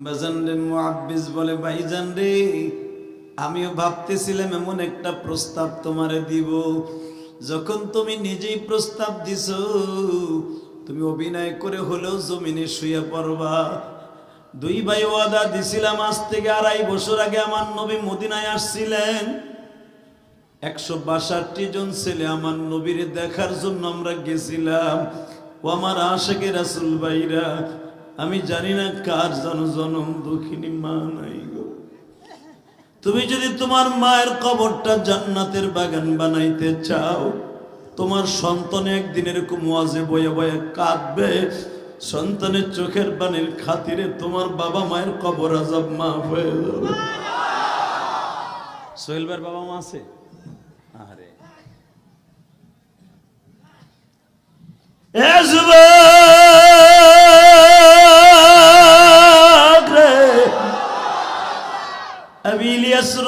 মুআব্বিস বলে ভাইজান রে আমিও ভাবতেছিলাম এমন একটা প্রস্তাব তোমারে দিব। যখন তুমি নিজেই প্রস্তাব দিছো, তুমি অভিনয় করে হলেও জমিনে শুয়ে পড়বা। দুই ভাই ওয়াদা দিছিলাম, আজ থেকে আড়াই বছর আগে আমার নবী মদিনায় আসছিলেন। একশো বাষট্টি জন ছেলে আমার নবীর দেখার জন্য আমরা গেছিলাম। ও আমার আশেকে রাসুল ভাইরা আমি জানি না কার জন জনম দুঃখিনী মা নাই গো। তুমি যদি তোমার মায়ের কবরটা জান্নাতের বাগান বানাইতে চাও তোমার সন্তান একদিন এরকম ওয়াজে বয়ে বয়ে কাঁদবে। সন্তানের চোখের পানির খাতিরে তোমার বাবা মায়ের কবর আজাব মা হয়ে যাবে। সোহেল ভাইয়ের বাবা মা আছে? আরে। এ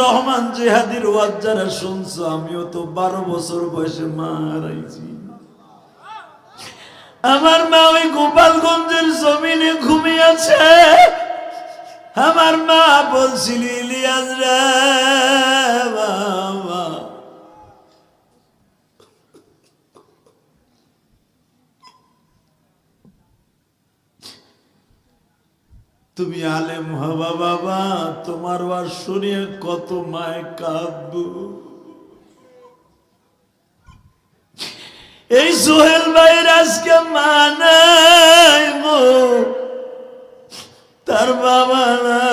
রহমান জেহাদির ওয়াজ যারা শুনছো, আমিও তো বারো বছর বয়সে মারাইছি আমার মা ওই গোপালগঞ্জের জমিনে ঘুমিয়েছে আমার মা বলছিল, ইলিয়াস রে বাবা তুমি আলেম হবা বাবা, তোমার আর শুনিয়ে কত মায় কাঁদব। এই সোহেল ভাইয়ের আজকে মা নাই গো তার বাবা নাই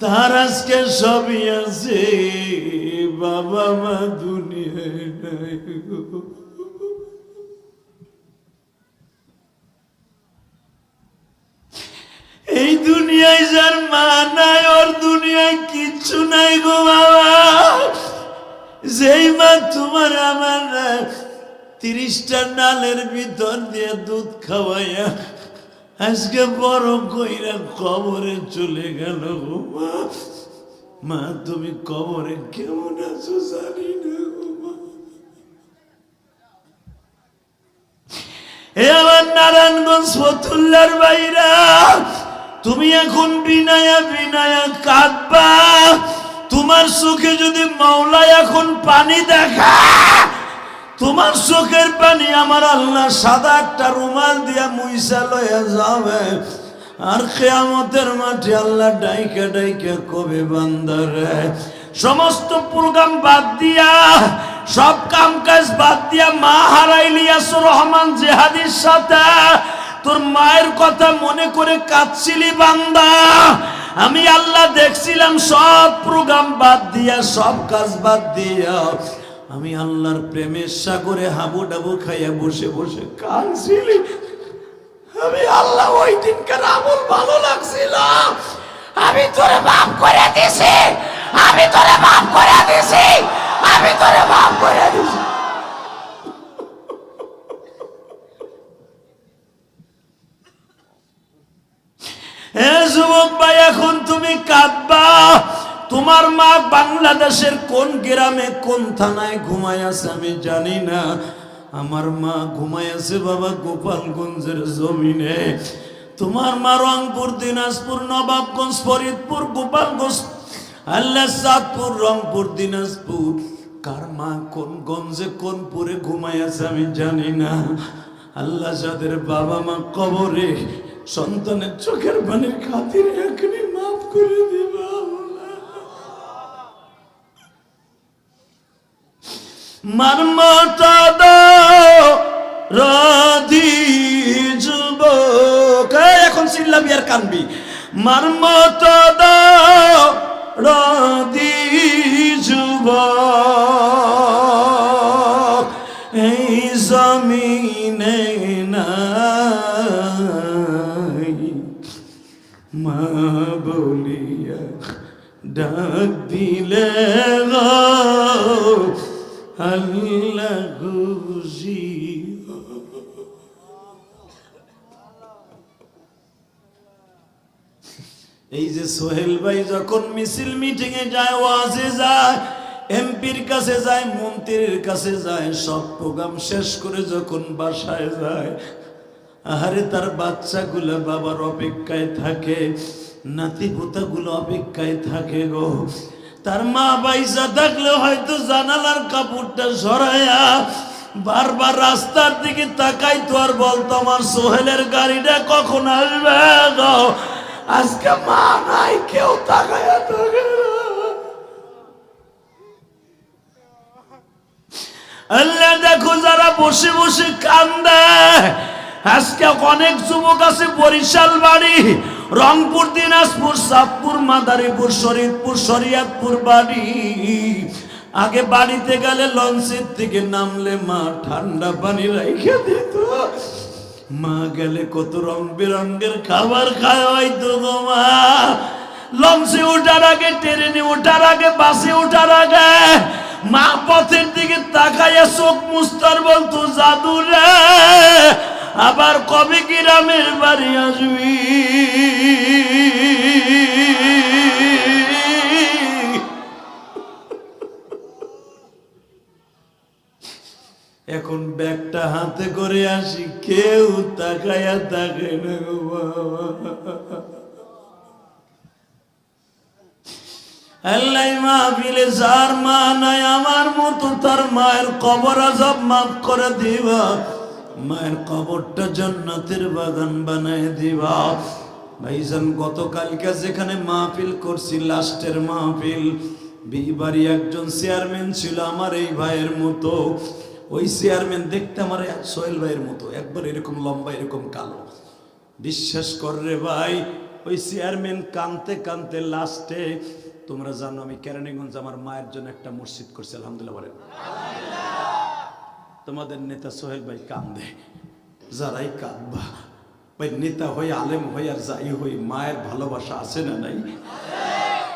তার আজকে সবই আছে, বাবা মা দুনিয়ায় নাই গো। দুনিয়ায় যার মা নাই, ওর দুনিয়ায় কিচ্ছু নাই গো বাবা। যেই মা তোমার আমার তিরিশটা নালের ভিতর দিয়ে দুধ খাওয়াইয়া আজকে বড় কইরা কবরে চলে গেল গো মা। মা, তুমি কবরে কেমন আছো জানি না এ আমার নারায়ণগঞ্জ ফতুল্লার বাইরা তুমি এখন বিনায়া বিনায়া কাঁদবা। তোমার চোখে যদি মাওলা এখন পানি দেখা, তোমার চোখের পানি আমার আল্লাহ সাদা একটা রুমাল দিয়া মুইসা লয়ে যাবে। আর কেয়ামতের মাঠে আল্লাহ ডাইকে ডাইকে কবে বান্দারে। সমস্ত প্রোগ্রাম বাদ দিয়া, সব কাম কাজ বাদ দিয়া মা হারাইলি আসর রহমান জেহাদির সাথে। তোর মায়ের কথা মনে করে কাঁদছিলি বান্দা। আমি আল্লাহ দেখছিলাম, সব প্রোগ্রাম বাদ দিয়া, সব কাজ বাদ দিয়া। আমি আল্লাহর প্রেমের সাগরে হাবু ডাবু খাইয়া বসে বসে কাঁদছিলি। আমি আল্লাহ ওই দিনকার আমল ভালো লাগছিল। আমি তোরে মাফ করে দিছি। আমি তোরে মাফ করে দিছি। আমি তোরে মাফ করে দিছি হে যুবক ভাই এখন তুমি কাঁদবা। তোমার মা বাংলাদেশের কোন গ্রামে, কোন থানায় ঘুমায় আছে আমি জানি না। আমার মা ঘুমায় আছে বাবা গোপালগঞ্জের জমিনে। তোমার মা রংপুর, দিনাজপুর, নবাবগঞ্জ, ফরিদপুর, গোপালগঞ্জ আল্লাহ সাদপুর রংপুর, দিনাজপুর। কার মা কোন গঞ্জে, কোন পুরে ঘুমায় আছে আমি জানি না। আল্লাহ যাদের বাবা মা কবরে, সন্তানের চোখের পানির খাতিরে এখনই করে দিবা মানমতা দাও রাধি এখন চিল্লাবি আর কানবি। মানমতা দাও রাধি যুবক। বলিয়া ডাক দিলে আল্লাহ এই যে সোহেল ভাই যখন মিছিল মিটিং এ যায়, ওয়াজে যায়, এমপির কাছে যায়, মন্ত্রীর কাছে যায়, সব প্রোগ্রাম শেষ করে যখন বাসায় যায় আহারে তার বাচ্চাগুলো বাবার অপেক্ষায় থাকে নাতি গুলো অপেক্ষায় থাকে গো তার মা বাইসা থাকলে হয়তো জানালার কাপড়টা সরাইয়া বারবার রাস্তার দিকে তাকাই তো আর বলতো, আমার সোহেলের গাড়িটা কখন আসবে গো আজকে মা নাই, কেউ না। আল্লাহ দেখো যারা বসে বসে কান্দে আজকে অনেক যুবক আছে বরিশাল বাড়ি, রংপুর, দিনাজপুর, সাতপুর, মাদারীপুর শরীরপুর শরিয়াতপুর বাড়ি। আগে বাড়িতে গেলে লঞ্চের থেকে নামলে মা ঠান্ডা পানি রাইখে দিত। মা গেলে কত রং বেরঙ্গের খাবার হয়তো গো মা। লঞ্চে ওঠার আগে, ট্রেনে ওঠার আগে, বাসে ওঠার আগে, মা পথের দিকে তাকাইয়া চোখ মুস্তার বলতো, জাদু রে আবার কবে গ্রামের বাড়ি আসবি? এখন ব্যাগটা হাতে করে আসি, কেউ তাকাইয়া তাকে না গো যার নাই, আমার মতো তার মায়ের কবর আজব মাফ করে দিবা। মায়ের কবরটা জান্নাতের বাগান বানায় দিবা। ভাইজান, গতকালকে যেখানে মাহফিল করছি, লাস্টের মাহফিল বিবাড়ি একজন চেয়ারম্যান ছিল আমার এই ভাইয়ের মতো। ওই চেয়ারম্যান দেখতে আমার সোহেল ভাইয়ের মতো, একবার এরকম লম্বা, এরকম কালো। বিশ্বাস কর রে ভাই, ওই চেয়ারম্যান কানতে কানতে লাস্টে, তোমরা জানো আমি কেরানীগঞ্জ আমার মায়ের জন্য একটা মসজিদ করছি, আলহামদুলিল্লাহ তোমাদের নেতা সোহেল ভাই কান্দে, যারাই কাঁদবা। ভাই, নেতা হয়ে, আলেম হয়ে আর যাই হই, মায়ের ভালোবাসা আছে না নাই?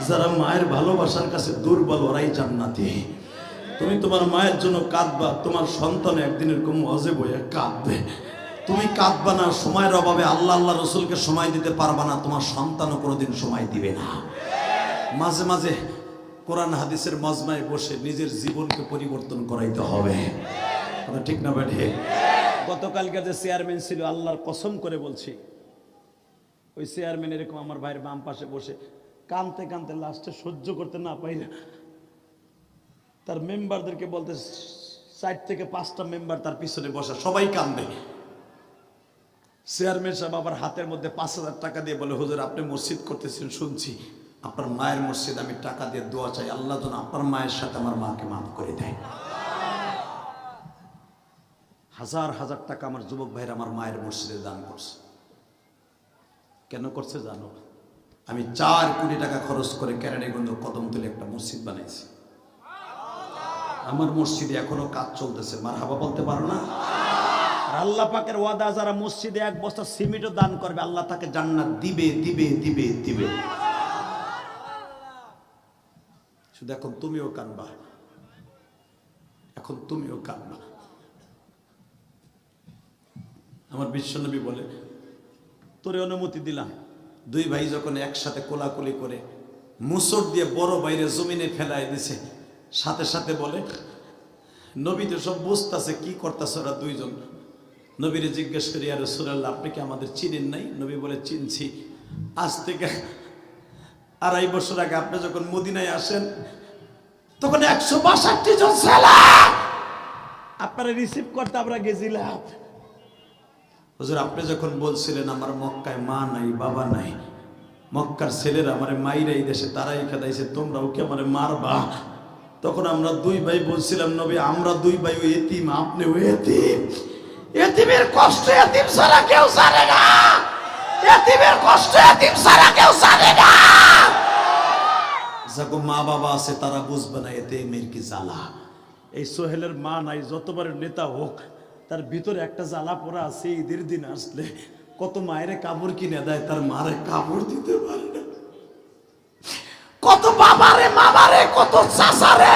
যারা মায়ের ভালোবাসার কাছে দুর্বল, ওরাই জান্নাতি। তুমি তোমার মায়ের জন্য কাঁদবা, তোমার সন্তান একদিন এরকম অজে বইয়ে কাঁদবে। তুমি কাঁদবা না, সময়ের অভাবে আল্লাহ আল্লাহ রসুলকে সময় দিতে পারবা না, তোমার সন্তানও কোনোদিন সময় দিবে না। মাঝে মাঝে কোরআন হাদিসের মজমায় বসে নিজের জীবনকে পরিবর্তন করাইতে হবে। কথা ঠিক না বেঠে গতকালকে যে চেয়ারম্যান ছিল, আল্লাহর কসম করে বলছি, ওই চেয়ারম্যান এরকম আমার ভাইয়ের বাম পাশে বসে কানতে কানতে লাস্টে সহ্য করতে না পাইলে তার মেম্বারদেরকে বলতে সাইড থেকে পাঁচটা মেম্বার তার পিছনে বসা, সবাই কান্দে চেয়ারম্যান সাহেব আবার হাতের মধ্যে পাঁচ হাজার টাকা দিয়ে বলে, হুজুর, আপনি মসজিদ করতেছেন, শুনছি। আপনার মায়ের মসজিদ আমি টাকা দিয়ে দোয়া চাই, আল্লাহ যেন আপনার মায়ের সাথে আমার মাকে মাফ করে দেয়। হাজার হাজার টাকা আমার যুবক ভাইয়ের আমার মায়ের মসজিদে দান করছে। কেন করছে জানো? আমি চার কোটি টাকা খরচ করে কেরানীগঞ্জ কদম তুলে একটা মসজিদ বানাইছি। আমার মসজিদে এখনও কাজ চলতেছে মার হাবা বলতে পারো না? আল্লাহ পাকের ওয়াদা, যারা মসজিদে এক বস্তা সিমেন্টও দান করবে, আল্লাহ তাকে জান্নাত দিবে দিবে দিবে দিবে। শুধু এখন তুমিও কানবা। এখন তুমিও কানবা। আমার বিশ্বনবী বলে, তোরে অনুমতি দিলাম। দুই ভাই যখন একসাথে কোলাকুলি করে মুসর দিয়ে বড় বাইরে জমিনে ফেলাই দিছে, সাথে সাথে বলে, নবী তো সব বুঝতেছে, কি করতেছে ওরা দুইজন? নবীরে জিজ্ঞেস করি, আর সুরাল্লাহ, আপনি কি আমাদের চিনেন নাই? নবী বলে, চিনছি। আজ থেকে আড়াই বছর আগে আপনি যখন মদিনায় আসেন, তখন একশো বাষট্টি জন আপনারা রিসিভ করতে আমরা গেছিলাম। হুজুর, আপনি যখন বলছিলেন আমার মক্কায় মা নাই, বাবা নাই, মক্কার ছেলেরা আমার মাইরা এই দেশে তারাই খেদাইছে, তোমরাও কি আমার মারবা? তখন আমরা দুই ভাই বলছিলাম, নবী, আমরা দুই ভাই ওই এতিম ওই এতিম। এতিমের কষ্ট এতিম ছাড়া কেউ জানে না। এতিমের কষ্ট এতিম ছাড়া কেউ জানে না। যাকো, মা বাবা আছে, তারা বুঝবে না এতে মেয়ের কি জ্বালা। এই সোহেলের মা নাই যতবার নেতা হোক তার ভিতরে একটা জ্বালা পড়া আছে, ঈদের দিন আসলে। কত মায়ের কাপড় কিনে দেয়, তার মারে কাপড় দিতে পারে না। কত বাবারে, মামারে, কত চাষারে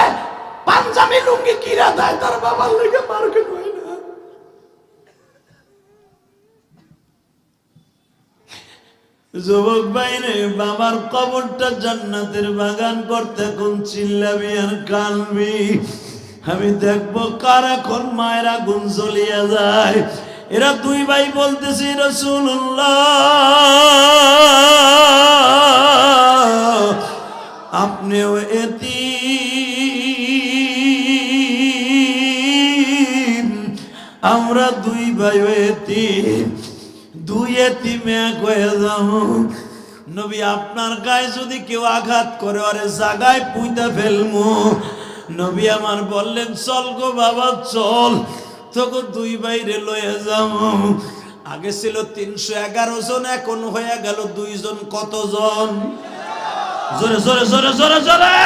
পাঞ্জাবি লুঙ্গি কিনে দেয়, তার বাবার লেগে মার্কেট হয় না। যুবক বাইরে বাবার কবরটা জান্নাতের বাগান করতে কোন চিল্লাবি আর কানবি? আমি দেখব কার এখন মায়েরা আগুন চলিয়া যায়। এরা দুই ভাই বলতেছি রসুল্লাহ আপনিও এতি আমরা দুই ভাই এতি দুই এতিমে মেয়ে হয়ে যাও। নবী, আপনার গায়ে যদি কেউ আঘাত করে, আরে জাগায় পুইতা ফেলমু। নবী আমার বললেন, চল গো বাবা, চল। তোকে দুই বাইরে লয়ে যাও আগে ছিল তিনশো এগারো জন, এখন হয়ে গেল দুইজন কতজন? জোরে জোরে জোরে জোরে জোরে।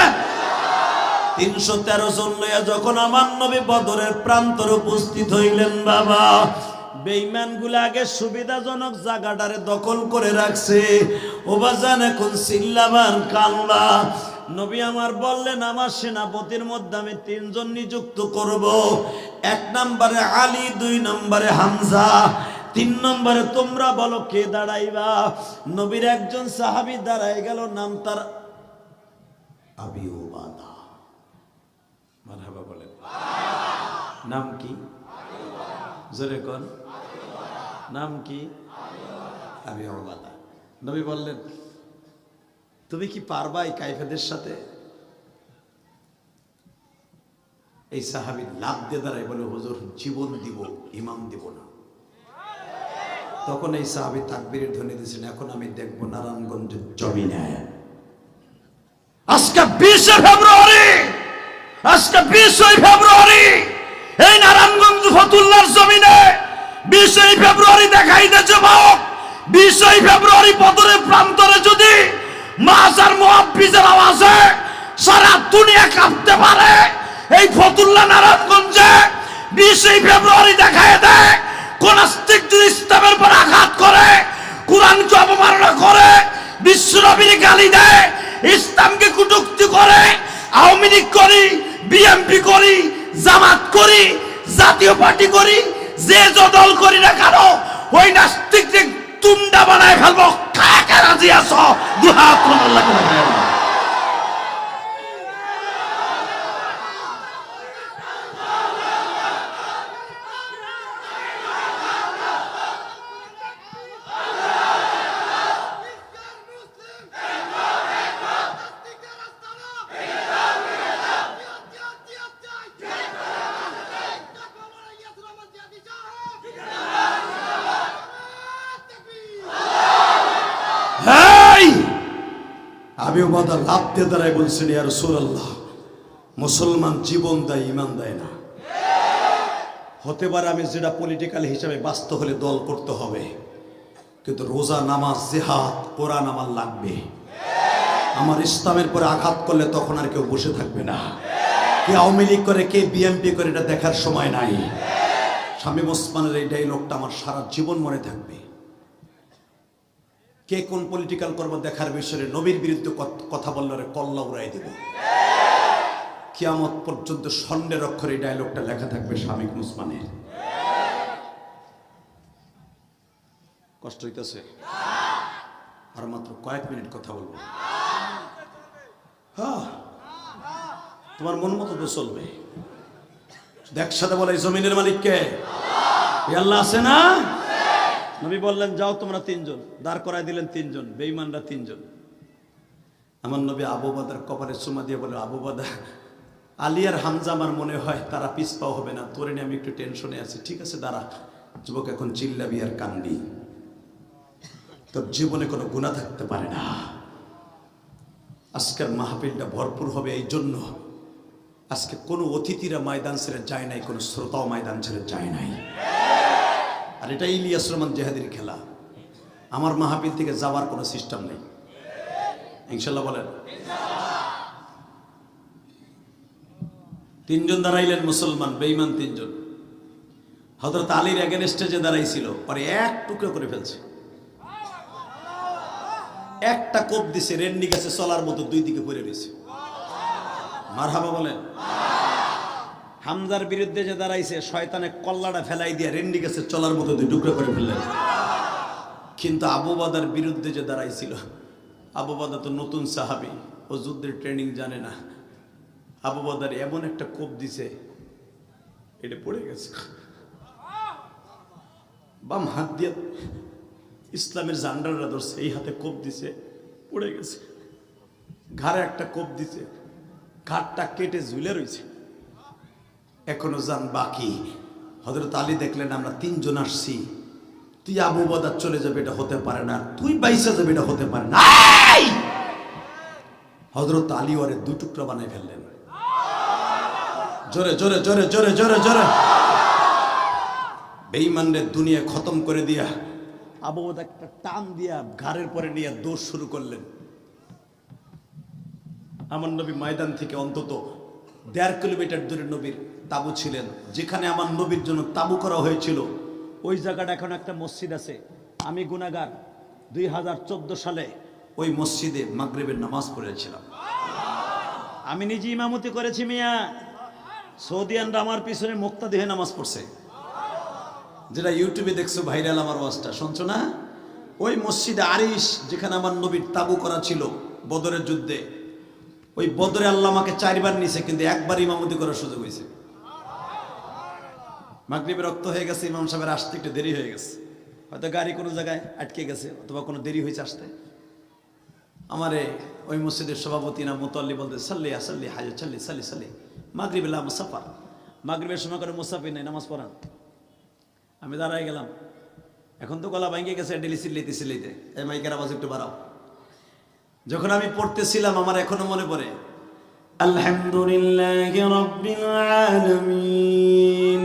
তিনশো তেরো জন লইয়া যখন আমার নবী বদরের প্রান্তর উপস্থিত হইলেন, বাবা বেইমানগুলা আগে সুবিধাজনক জায়গাটারে দখল করে রাখছে। ওবাজান এখন সিল্লাবার কানলা নবী আমার বললেন, আমার সেনাপতির মধ্যে আমি তিনজন নিযুক্ত করব। এক নম্বরে আলী, দুই নম্বরে হামজা, তিন নম্বরে তোমরা বলো কে দাঁড়াইবা? নবীর একজন সাহাবি দাঁড়াই গেল, নাম তার আবি নাম কি? জোরে নাম কি? আবি নবী বললেন তুমি কি পারবা এই কাইফেদের সাথে? এই সাহাবি লাভ দিয়ে দাঁড়াই বলে, হুজুর, জীবন দিব, ইমাম দিব না। তখন এই সাহাবি তাকবীরের ধ্বনি দিয়েছেন, এখন আমি দেখব নারায়ণগঞ্জের জমিনে আজকে বিশে ফেব্রুয়ারি, আজকে বিশই ফেব্রুয়ারি, এই নারায়ণগঞ্জ ফতুল্লার জমিনে বিশই ফেব্রুয়ারি দেখাই দে যুবক, বিশই ফেব্রুয়ারি বদরের প্রান্তরে যদি মাজার মুহাব্বিজের আওয়াজে সারা দুনিয়া কাঁপতে পারে। এই ফতুল্লা নারায়ণগঞ্জে বিশই ফেব্রুয়ারি দেখায় দেয়, কোন আস্তিক যদি ইসলামের উপর আঘাত করে, কোরআনকে অপমাননা করে বিশ্বনবীর গালি দেয়, ইসলামকে কুটুক্তি করে, আওয়ামী লীগ করি বিএমপি করি, জামাত করি, জাতীয় পার্টি করি, যে যে দল করি না কেন, ওই নাস্তিক যে তুন্ডা বানায় ফেলব। কাকে রাজি আছো? দুহাত হাত করে দেয়। এই আমি বাদা লাভ দিয়ে দাঁড়াই বলছেন ইয়ার সুরাল্লাহ মুসলমান জীবন দেয় ইমান দেয় না। হতে পারে আমি যেটা পলিটিক্যাল হিসাবে বাস্তব হলে দল করতে হবে, কিন্তু রোজা, নামাজ, জেহাদ, কোরআন আমার লাগবে। আমার ইসলামের পরে আঘাত করলে তখন আর কেউ বসে থাকবে না। কে আওয়ামী লীগ করে, কে বিএমপি করে, এটা দেখার সময় নাই। স্বামী ওসমানের এই ডাইলগটা আমার সারা জীবন মনে থাকবে। কে কোন পলিটিক্যাল কর্ম দেখার বিষয়ে নবীর বিরুদ্ধে কথা বললে কল্লা উড়াই দেব। কিয়ামত পর্যন্ত স্বর্ণের অক্ষরে এই ডায়লগটা লেখা থাকবে স্বামী মুসমানের। কষ্ট হইতেছে? আর মাত্র কয়েক মিনিট কথা বলব। তোমার মন মতো তো চলবে। একসাথে বলে জমিনের মালিককে। আল্লাহ আছে না? নবী বললেন, যাও তোমরা তিনজন। দাঁড় করাই দিলেন তিনজন বেইমানরা তিনজন। আমার নবী আবু বাদার কপালে চুমা দিয়ে বলে আবু বাদা আলী আর হামজা আমার মনে হয় তারা পিছপাও হবে না। তোরে নিয়ে আমি একটু টেনশনে আছি। ঠিক আছে, দাঁড়া। যুবক এখন চিল্লাবি আর কান্দি। তোর জীবনে কোনো গুণা থাকতে পারে না। আজকের মাহফিলটা ভরপুর হবে এই জন্য। আজকে কোনো অতিথিরা ময়দান ছেড়ে যায় নাই, কোনো শ্রোতাও ময়দান ছেড়ে যায় নাই। আর এটা ইলিয়াস রহমান জেহাদির খেলা। আমার মাহফিল থেকে যাওয়ার কোনো সিস্টেম নেই। ইনশাল্লাহ বলেন। তিনজন দাঁড়াইলেন মুসলমান, বেঈমান তিনজন। হজরত আলীর এগেনস্টে যে দাঁড়াইছিল, পরে এক টুকরো করে ফেলছে। একটা কোপ দিছে, রেন্ডি গেছে, চলার মতো দুই দিকে পড়ে রয়েছে। মারহাবা বলেন। হামজার বিরুদ্ধে যে দাঁড়াইছে, শয়তানে কল্লাটা ফেলাই দিয়ে রেন্ডি গেছে, চলার মতো দুই টুকরো করে ফেললেন। কিন্তু আবু বাদার বিরুদ্ধে যে দাঁড়াইছিল, আবু বাদা তো নতুন সাহাবি, ও যুদ্ধের ট্রেনিং জানে না। আবু বাদার এমন একটা কোপ দিছে, এটা পড়ে গেছে। বাম হাত দিয়ে ইসলামের জান্ডাররা ধরছে, এই হাতে কোপ দিছে, পড়ে গেছে। ঘাড়ে একটা কোপ দিছে ঘাটটা কেটে ঝুলে রয়েছে এখনও যান বাকি। হজরত আলী দেখলেন আমরা তিনজন আসছি। তুই আবু বাদার চলে যাবে, এটা হতে পারে না। তুই বাইসা যাবে, এটা হতে পারে না। হজরত আলী ওরে দু টুকরা বানাই ফেললেন। জোরে জোরে জোরে জোরে জোরে জোরে। বেইমানদের দুনিয়া খতম করে দিয়া আবু একটা টান দিয়া ঘাড়ের পরে নিয়ে দৌড় শুরু করলেন। আমার নবী ময়দান থেকে অন্তত দেড় কিলোমিটার দূরে নবীর তাবু ছিলেন যেখানে আমার নবীর জন্য তাবু করা হয়েছিল। ওই জায়গাটা এখন একটা মসজিদ আছে। আমি গুনাগার দুই হাজার চোদ্দ সালে ওই মসজিদে মাগরিবের নামাজ পড়েছিলাম। আমি নিজে ইমামতি করেছি মিয়া। সৌদিয়ানরা আমার পিছনে মুক্তা দেহে নামাজ পড়ছে। যেটা ইউটিউবে দেখছ ভাইরাল আমার ওয়াজটা শুনছো না? ওই মসজিদে আরিশ যেখানে আমার নবীর তাবু করা ছিল বদরের যুদ্ধে ওই বদরে আল্লাহ আমাকে চারবার নিছে কিন্তু একবার ইমামতি করার সুযোগ হয়েছে। মাগরিবে রক্ত হয়ে গেছে, ইমাম সাহেবের আসতে একটু দেরি হয়ে গেছে। হয়তো গাড়ি কোনো জায়গায় আটকে গেছে, অথবা কোনো দেরি হয়েছে আসতে। আমারে ওই মসজিদের সভাপতি না মুতল্লি বলতে, সাল্লি আসাল্লি হাজ চাল্লি সাল্লি সাল্লি মাগরিবেলা মুসাফার মাগরিবের সময় করে মুসাফি নেই, নামাজ পড়ান। আমি দাঁড়াই গেলাম। এখন তো গলা ভাঙে গেছে, ডেলি সিল্লিতে সিল্লিতে এই মাইকের আওয়াজ একটু বাড়াও। যখন আমি পড়তেছিলাম, আমার এখনও মনে পড়ে, আলহামদুলিল্লাহ রব্বিল আলামিন।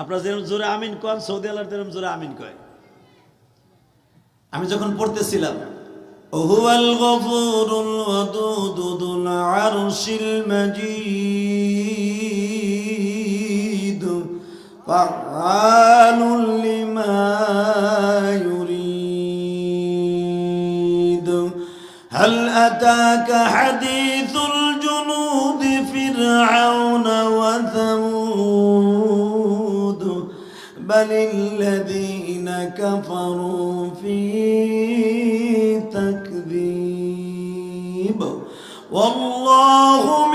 আপনারা যেরকম জোরে আমিন কন সৌদি আল্লাহ যেরকম জোরে আমিন কয় আমি যখন পড়তেছিলাম هو الغفور الودود ذو العرش المجيد فعال هل أتاك حديث الجنود فرعون وثمود؟ بل الذين كفروا في تكذيب. والله